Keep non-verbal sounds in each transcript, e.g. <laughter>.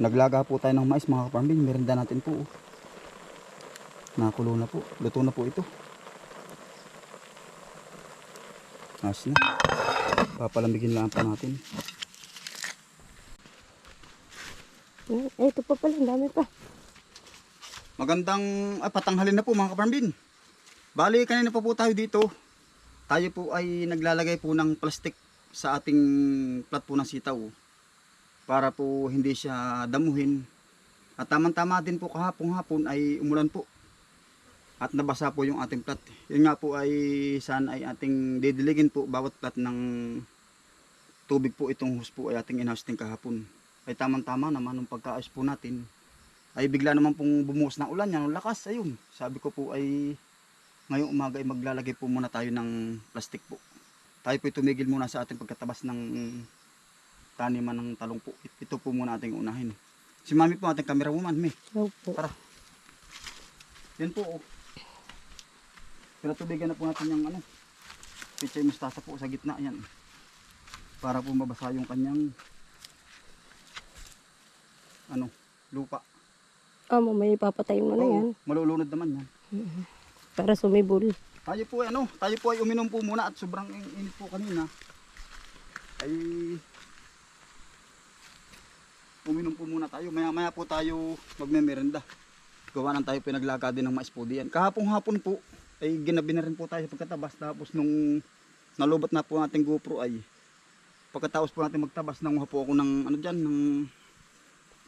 Naglaga po tayo ng mais mga kaparambin. Merenda natin po. oh. Nakulo na po. Luto na po ito. Ayos na. Papalamigin lang pa natin. Eh, ito pa pala, dami pa. Magandang ah, patanghalin na po mga kaparambin. Bali kanina pa po tayo dito. Tayo po ay naglalagay po ng plastic sa ating plat po ng sitaw. Para po hindi siya damuhin. At tamang-tama din po kahapong hapon ay umulan po. At nabasa po yung ating plat. Yun nga po ay saan ay ating didiligin po bawat plat ng tubig po itong hose po ay ating in-house din kahapon. Ay tamang-tama naman nung pagkaayos po natin ay bigla naman pong bumuhos ng ulan yan, ang lakas, ayun. Sabi ko po ay ngayong umaga ay maglalagay po muna tayo ng plastic po. Tayo po tumigil muna sa ating pagkatabas ng taniman ng talong po. Ito po muna ating unahin. Si mami po ating camera woman, me. Opo. Tara. Yan po, oh. Pinatubigan na po natin yung ano, pichay mustasa po sa gitna, yan. Para po mabasa yung kanyang ano, lupa. Ah, mamaya ipapatay mo na Oo, yan. malulunod naman yan. Para sumibol. Tayo po ay ano, tayo po ay uminom po muna at sobrang in- init po kanina. Ay uminom po muna tayo. Maya maya po tayo magmemerenda. Gawa ng tayo pinaglaga din ng mais po diyan. Kahapong hapon po ay ginabi na rin po tayo pagkatabas. Tapos nung nalubot na po ating GoPro ay pagkatapos po natin magtabas nanguha po ako ng ano diyan ng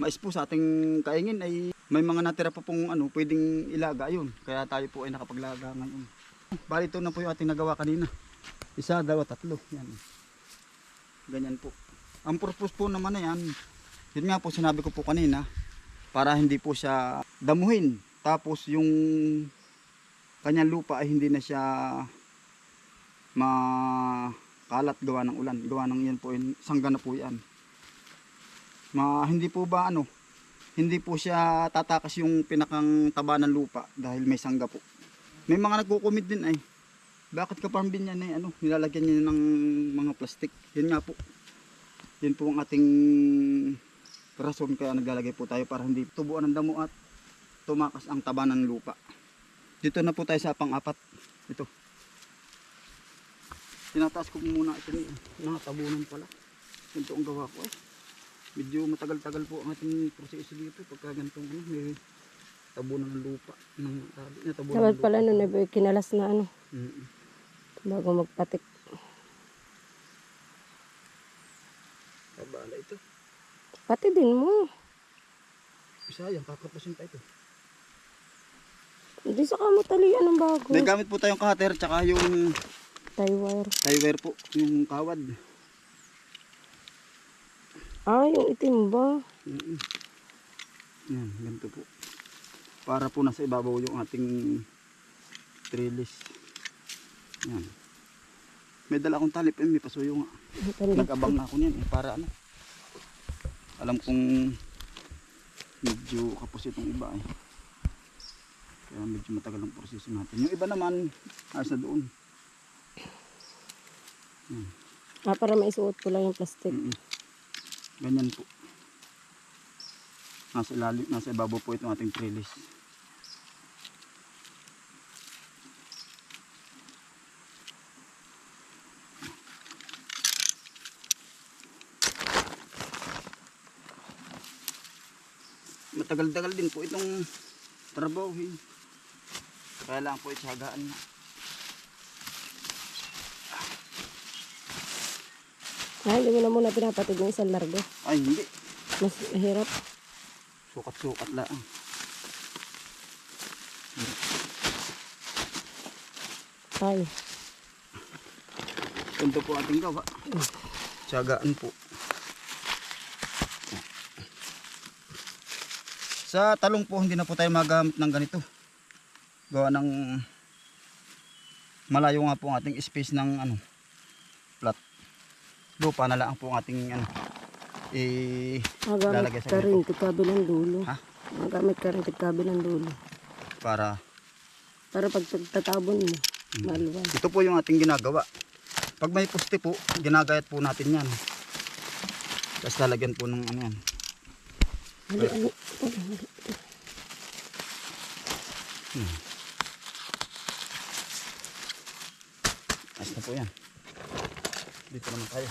mais po sa ating kaingin ay may mga natira pa pong ano pwedeng ilaga yun. Kaya tayo po ay nakapaglaga ngayon. Bali ito na po yung ating nagawa kanina. Isa, dalawa, tatlo. Yan. Ganyan po. Ang purpose po naman na yan, yun nga po sinabi ko po kanina, para hindi po siya damuhin. Tapos yung kanyang lupa ay hindi na siya makalat gawa ng ulan. Gawa ng yan po, yun, sangga na po yan. Ma, hindi po ba ano, hindi po siya tatakas yung pinakang taba ng lupa dahil may sangga po. May mga nagko-comment din ay, bakit ka farm bin yan ay ano, nilalagyan niya ng mga plastic. Yun nga po. Yun po ang ating rason kaya naglalagay po tayo para hindi tubuan ng damo at tumakas ang taba ng lupa. Dito na po tayo sa pang-apat. Ito. Tinataas ko muna ito ni nakatabunan pala. Ito ang gawa ko eh. Medyo matagal-tagal po ang ating proseso dito pagka ganitong ano, may tabunan ng lupa. Ng, tabi, na tabunan Dapat ng pala lupa. nun, eh, kinalas na ano, Mm. bago magpatik. Kabala ito. Pati din mo. Sayang, kakapusin pa ito. Hindi sa kamutalian ng bago. May gamit po tayong cutter tsaka yung Tie wire. tie wire po, yung kawad. Ah, yung itim ba? Mm Yan, ganito po. Para po nasa ibabaw yung ating trellis. Yan. May dala akong talip, eh, may pasuyo nga. Nag-abang na ako niyan eh, para ano. Alam kong medyo kapos itong iba eh. Kaya medyo matagal ang proseso natin. Yung iba naman, ayos na doon. Ah, para maisuot ko lang yung plastic. Mm-mm. Ganyan po. Nasa ilalim, nasa ibabaw po itong ating trellis. Matagal-tagal din po itong trabaho. eh. Kaya lang po itsagaan na. Ah, hindi mo na muna pinapatid ng isang largo. Ay hindi. Mas mahirap. Sukat-sukat lang. Ay, Ganito po ating gawa. Tiyagaan po. Sa talong po, hindi na po tayo magamit ng ganito. Gawa ng malayo nga po ang ating space ng ano. Lupa na lang po ang ating ano, eh, magamit Lalagay sa ka rin dulo. Ha? Magamit ka rin kabilang dulo. para Para pag pagtatabon mo, maluwan. Ito po yung ating ginagawa. Pag may puste po, ginagayat po natin yan. Tapos lalagyan po ng ano yan. Ali, ali. Ayos na po yan. Dito naman tayo.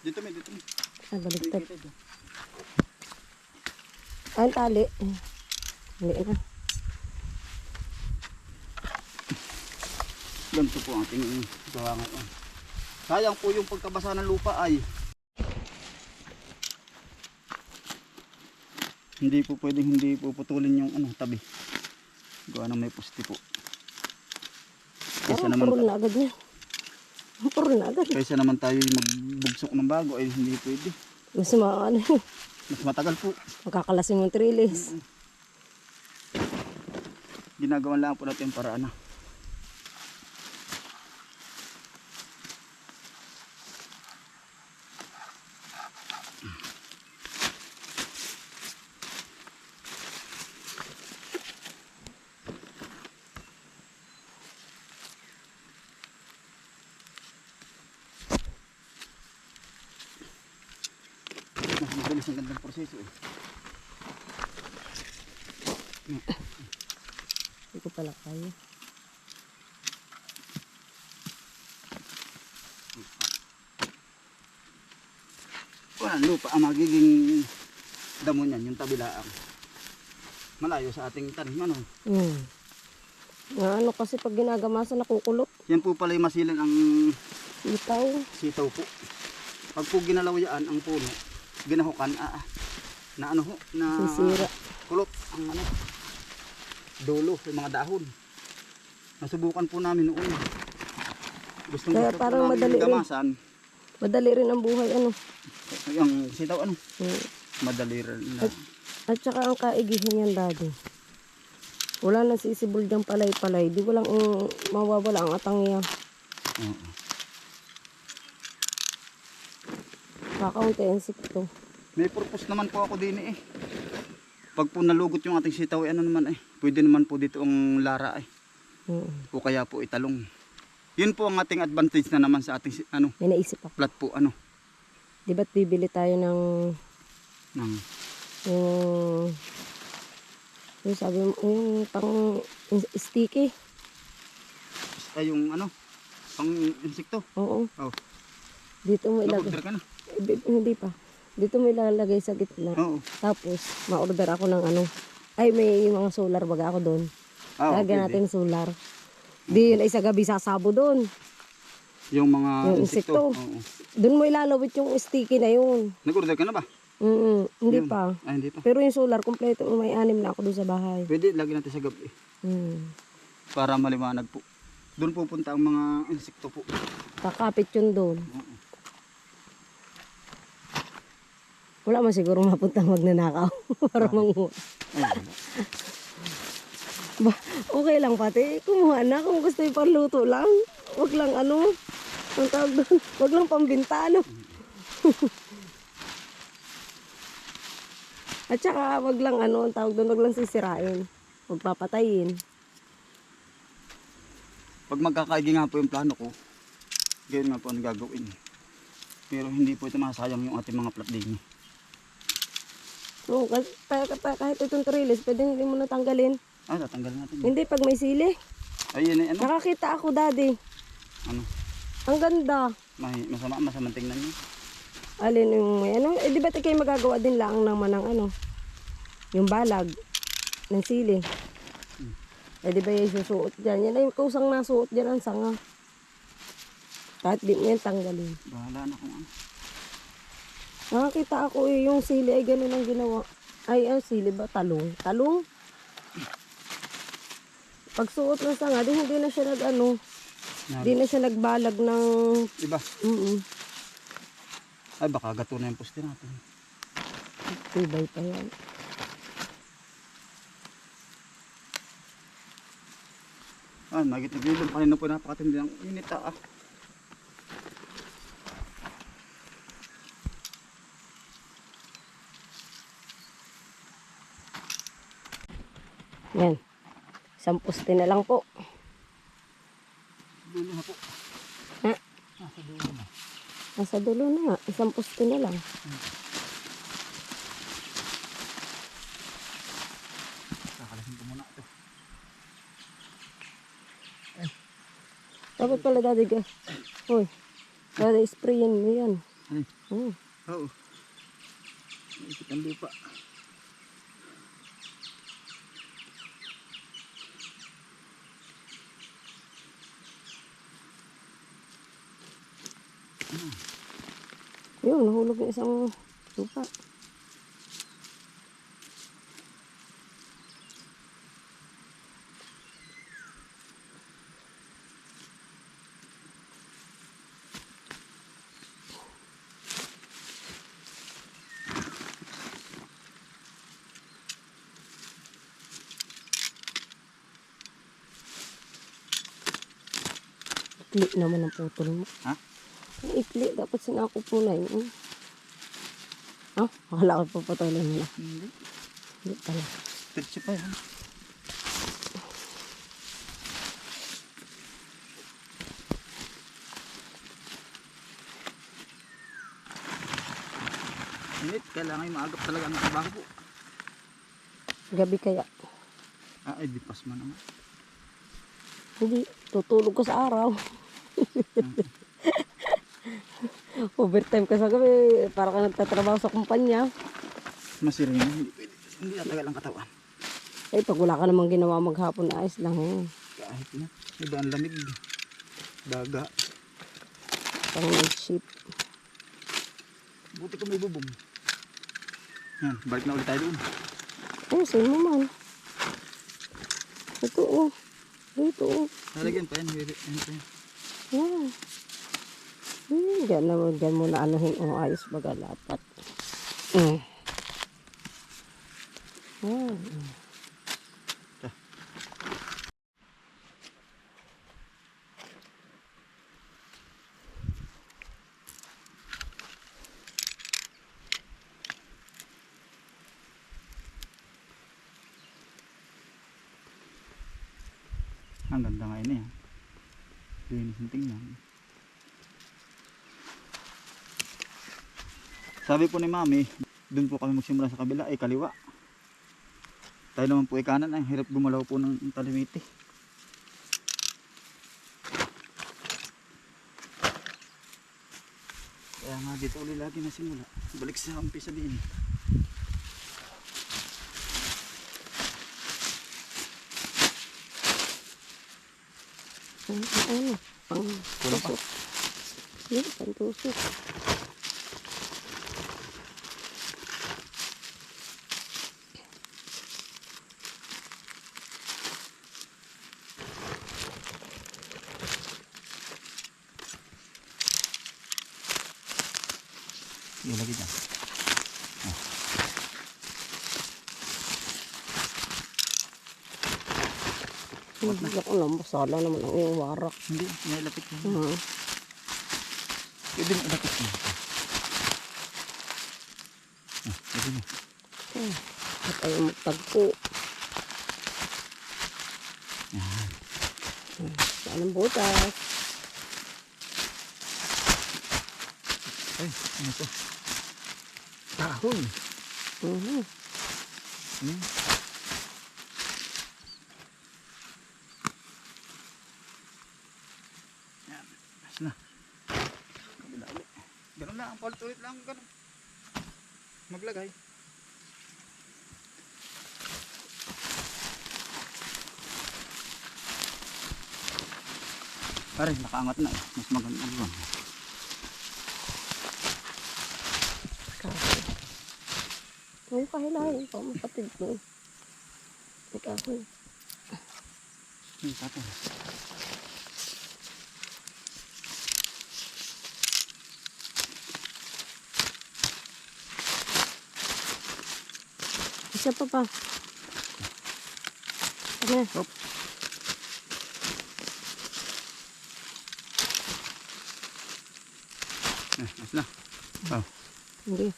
Dito may, dito may. Ah, dito. Ah, ang tali. Hindi na. Ganito po ang ating gawa ngayon. Sayang po yung pagkabasa ng lupa ay hindi po pwedeng hindi po putulin yung ano tabi. Gawa na may pusti po. Kaysa naman, na agad niya. <laughs> Na agad. kaysa naman tayo magbugsok ng bago ay hindi pwede. Mas maano. Mas matagal po. Magkakalasing yung trilis. Ginagawa lang po natin para ano. Hindi ko pala kaya. Wala lupa ang magiging damo niyan, yung tabilaang. Malayo sa ating tanim, ano? Hmm. Nga ano kasi pag ginagamasan nakukulot. Yan po pala yung masilan ang Itaw. sitaw po. Pag po ginalaw yan ang puno, ginahukan, ah, ah, na ano ho, na Sisira. kulot ang ano, dulo, yung mga dahon. Nasubukan po namin noon. Gusto Kaya gusto parang madali rin. gamasan. Madali rin ang buhay ano. Yung sitaw ano, Hmm. madali rin na. At saka ang kaigihan yan dati. Wala nang sisibol diyang palay-palay. Di walang um, mawawala ang atang niya. Oo. Kakaunti ang sikto. May purpose naman po ako din eh. Pag po nalugot yung ating sitaw, eh, ano naman eh. Pwede naman po dito ang lara eh. Hmm. O kaya po italong. Yun po ang ating advantage na naman sa ating ano, May naisip ako. plat po ano. Di ba't bibili tayo ng Ng, yung yung sabi mo, yung pang sticky. ay yung ano, pang insekto. Oo. Oh, Dito mo ilagay. nag-order ka na. Hindi pa. Dito mo ilalagay sa gitna. Oo. Tapos, ma-order ako ng ano. Ay, may mga solar baga ako doon. Ah, Lagyan pwede. natin solar. Di yun ay sa gabi sasabo doon. Yung mga Yung insekto. Oo. Doon mo ilalawit yung sticky na yun. Nag-order ka na ba? Mm, hindi Yun. pa. Ay, hindi pa. Pero yung solar, kompleto. May anim na ako doon sa bahay. Pwede, lagi natin sa gabi. Mm. Para maliwanag po. Doon pupunta ang mga insekto po. Kakapit yun doon. Oo. Wala man siguro mapuntang magnanakaw. <laughs> Para manguha. Ba, okay lang pati. Kumuha na kung gusto yung panluto lang. Wag lang ano. Ang tawag doon. <laughs> Wag lang pambinta ano. <laughs> At saka wag lang ano. Ang tawag doon. Wag lang sisirain. Wag papatayin. Pag magkakaigi nga po yung plano ko, ganyan nga po ang gagawin. Pero hindi po ito masayang yung ating mga plat din. Oo, kahit, kahit, itong trellis, pwede hindi mo natanggalin. Ah, tatanggalin natin. yun. Hindi pag may sili. Ayun eh, ano? Nakakita ako daddy. Ano? Ang ganda. May, masama, masamang tingnan niyo. Alin yung may ano? Eh di ba't kayo magagawa din lang naman ng ano? Yung balag ng sili. Eh di ba yung susuot dyan? Yan ay kusang nasuot dyan ang sanga. Kahit di mo yan tanggalin. Bahala na kung ano. Nakakita ako eh, yung sili ay ganun ang ginawa. Ay, ang sili ba? Talong? Talong? Pag suot ng sanga, di hindi na siya nag ano, di na siya nagbalag ng... Iba. Mm Ay, baka gato na yung poste natin. Tibay pa yan. Ah, nagit-nagilong. Kanina po napakatindi ng init ah. Isang poste na lang po. Dulo na po. Ha? Nasa dulo na. Nasa dulo na nga. Isang poste na lang. Kakalasin ko muna ito. Dapat pala dati gas. Hoy. Dati sprayin mo yan. Ay, Oh. oo. Naikot ang lupa. Yun, nahulog yung isang lupa. Ikli naman ang putol mo. Ha? Ikli, dapat sinako po na yun. Ah, akala ko papatuloy mo na. Hindi. Hindi pala. Diretso pa yan. Init, kailangan yung maagap talaga ang trabaho po. Gabi kaya. Ah, ay, di pasma naman. Hindi, tutulog ka sa araw. Overtime ka sa gabi, para ka nagtatrabaho sa kumpanya. Masirin, hindi pwede. Hindi natagal ang katawan. Eh, pag wala ka namang ginawa maghapon, ayos lang yun. Kahit na. Iba ang lamig. Daga. Pang night shift. Buti ko may bubong. Yan, balik na ulit tayo doon. Eh, sa'yo mo man. Ito oh. Dito oh. Lalagyan pa yan. Yan pa yan. Yan. Hmm, dyan na dyan mo na anuhin ang ayos baga dapat. Mm. Yan. Ang ganda nga yun eh. Linis yung tingnan. Sabi po ni mami, doon po kami magsimula sa kabila, ay kaliwa. Tayo naman po ay kanan, ay hirap gumalaw po ng talimiti. Kaya nga dito ulit lagi na simula. Balik sa umpisa din. Ano, pang tusok. Yan, pang tusok. Yung lagi dyan. Hindi masala naman ang iyong warak. Hindi, nailapit yun. Hmm. Pwede mo ilapit mo. Ah, pwede mo. Hmm. At ayaw magtagpo. Yan. Saan ang butas? Ay, ano to? Kahoy. Mhm. Yan. Yan. Ayos na. Kabila ulit. Ganun lang, paulit-ulit lang. Ganun. Maglagay. Pare, nakaangat na eh. Mas maganda ano. Kaso. Ang kahilahin pa, mapatid mo. Teka ako. Yung tatay. Isa pa pa. Ano? Hop. Eh, ayos na. Oh. Hindi.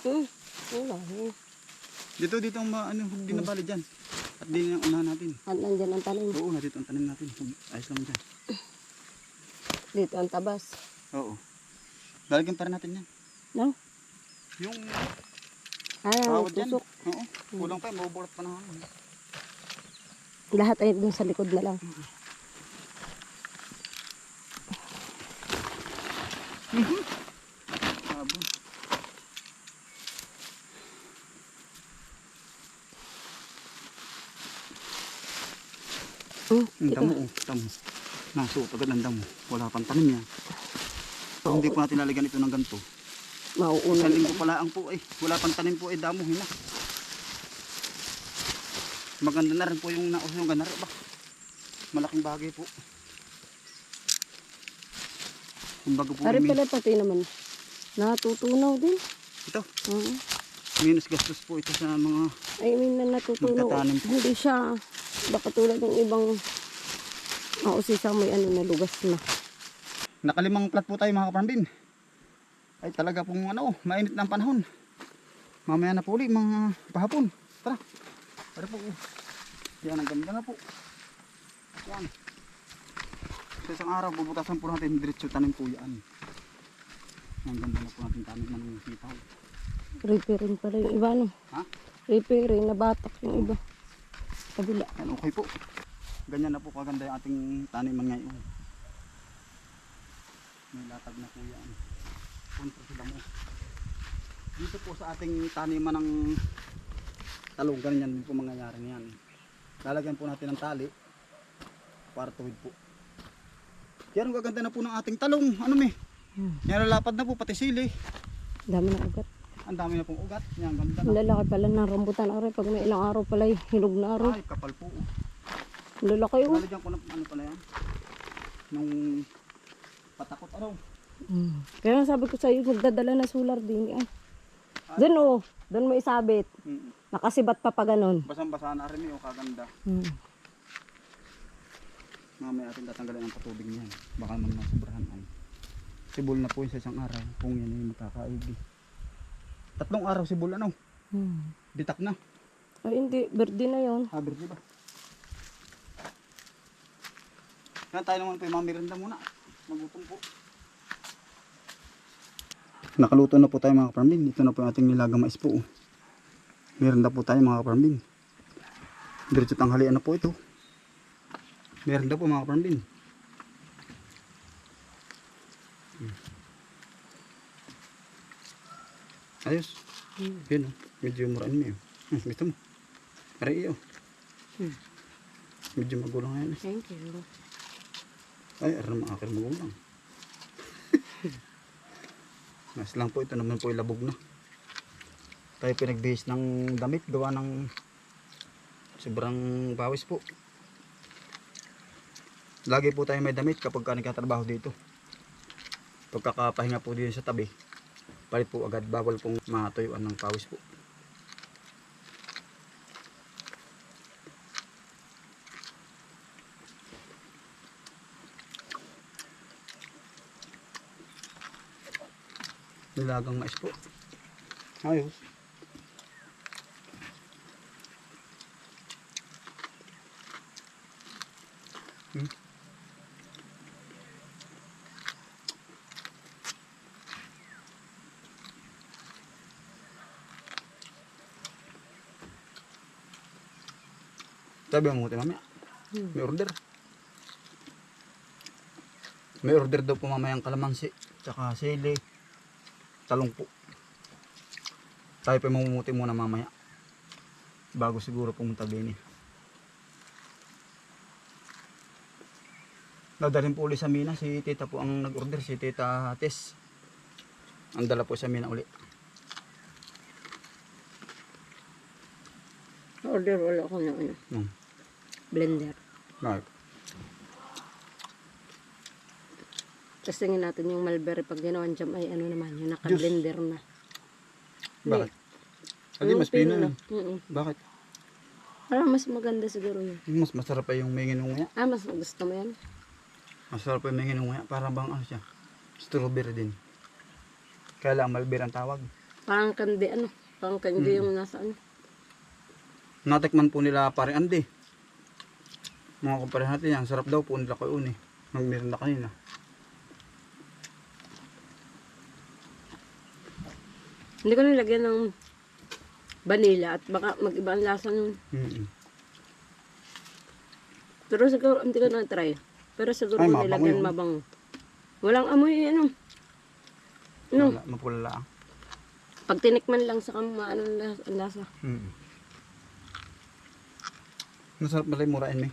Hmm. Wala. Dito, dito ang ano, hindi na bali dyan. At di ang unahan natin. At nandyan ang tanim. Oo, na dito ang tanim natin. Ayos lang dyan. Dito ang tabas. Oo. Lalagyan pa rin natin yan. No? Yung Ah, tawad yan. tusok. Oo. Kulang pa, mabubulat pa na. ano. Lahat ay dun sa likod na lang. Sabon. Hmm. Ang damo, oh. Damo. Nasuot agad ang damo. Wala pang tanim yan. So, hindi po natin lalagyan ito ng ganito. Mauuna. Isang linggo pala ang po eh. Wala pang tanim po eh. Damo, hina. Maganda na rin po yung naos yung ganari ba. Malaking bagay po. Kumbaga po, Ari min- pala pati naman. Natutunaw din. ito, Oo. minus gastos po ito sa mga I mean na natutunaw. Hindi siya baka tulad ng ibang Oo, sa may ano na lugas na. Nakalimang plat po tayo mga kaparambin. Ay talaga pong ano, mainit na ang panahon. Mamaya na po ulit mga pahapon. Tara. Tara po. Yan, ang ganda na po. Yan. Sa isang araw, bubutasan po natin diretso tanim po yan. Ang ganda na po natin tanim ng sitaw. Repairing pala yung iba no. Ha? Repairing na batak yung iba. Kabila. Yan, okay po. Ganyan na po kaganda yung ating taniman ngayon. May latag na po yan. Punta sila mo. Dito po sa ating taniman ng talong, ganyan din po mangyayari yan. Lalagyan po natin ng tali para tuwid po. Yan ang gaganda na po ng ating talong. Ano me? Hmm. Yan lalapad na po pati sili. Dami na ugat. Ang dami na pong ugat. Yan ganda na. lalaki pala ng rambutan aray. Pag may ilang araw pala hinog na araw. Ay, kapal po. Lalaki oh. Lalagyan ko ng ano pala yan. Nung patakot araw. Mm. Kaya sabi ko sa iyo, magdadala na solar din. Ay. Doon oh, doon mo isabit. Mm. Nakasibat pa pa ganun. Basang-basa na rin yung kaganda. Mm. Mamaya atin tatanggalin ang patubig niyan. Baka man masobrahan ay. Sibol na po yun sa isang araw kung yan ay makakaigi. Tatlong araw sibol ano? Mm. Bitak na. Ay hindi, birthday na yon. Haber di ba? Yan tayo naman po yung mamirinda muna. Magutom po. Nakaluto na po tayo mga kaparambin. Ito na po yung ating nilagang mais po. Merenda po tayo mga kaparambin. Diretso tanghalian na po ito. Merenda po mga kaparambin. Hmm. Ayos. Yun oh. Medyo muraan mo yun. Hmm, gusto mo? Para iyo. Hmm. Medyo magulang ngayon eh. Thank you. Ay, aram ang aking magulang. <laughs> Mas lang po, ito naman po ilabog na. Tayo pinagbihis ng damit, gawa ng sobrang pawis po. Lagi po tayo may damit kapag ka nagkatrabaho dito. Pagkakapahinga po dito sa tabi, palit po agad, bawal pong matuyuan ng pawis po. Nilagang mais po. Ayos. Hmm. Sabi mo, mamaya. Hmm. May order. May order daw po mamayang kalamansi. Tsaka sili. Talong po. Tayo pa mamumuti muna mamaya. Bago siguro pumunta eh. Dadalhin po ulit sa Mina. Si tita po ang nag-order. Si tita Tess. Ang dala po sa Mina uli. Order wala ko ng ano, Hmm. blender. Bakit? Tapos tingin natin yung mulberry pag ginawan jam ay ano naman, yung naka-blender na. Bakit? Hindi, mas pino na. Mm Bakit? Parang mas maganda siguro yun. Mas masarap pa yung may nginunguya. Ah, mas gusto mo yan? Masarap pa yung may nginunguya. Parang bang ano siya. Strawberry din. Kaya lang malberry ang tawag. Parang kandi ano. Parang kandi yung nasa ano. Natikman po nila pare Andy. Mga kumpare natin yan, sarap daw po nila kayo eh. Nagmeron na kanina. Hindi ko nilagyan ng vanilla at baka mag-iba ang lasa nun. Mm Pero siguro, hindi ko na-try. Pero siguro Ay, kung mabango nilagyan yun. mabango. Walang amoy, ano. Ano, Wala, mapula lang. pag tinikman lang sa kama, ano ang las- ang lasa. Mm Masarap pala yung murain eh.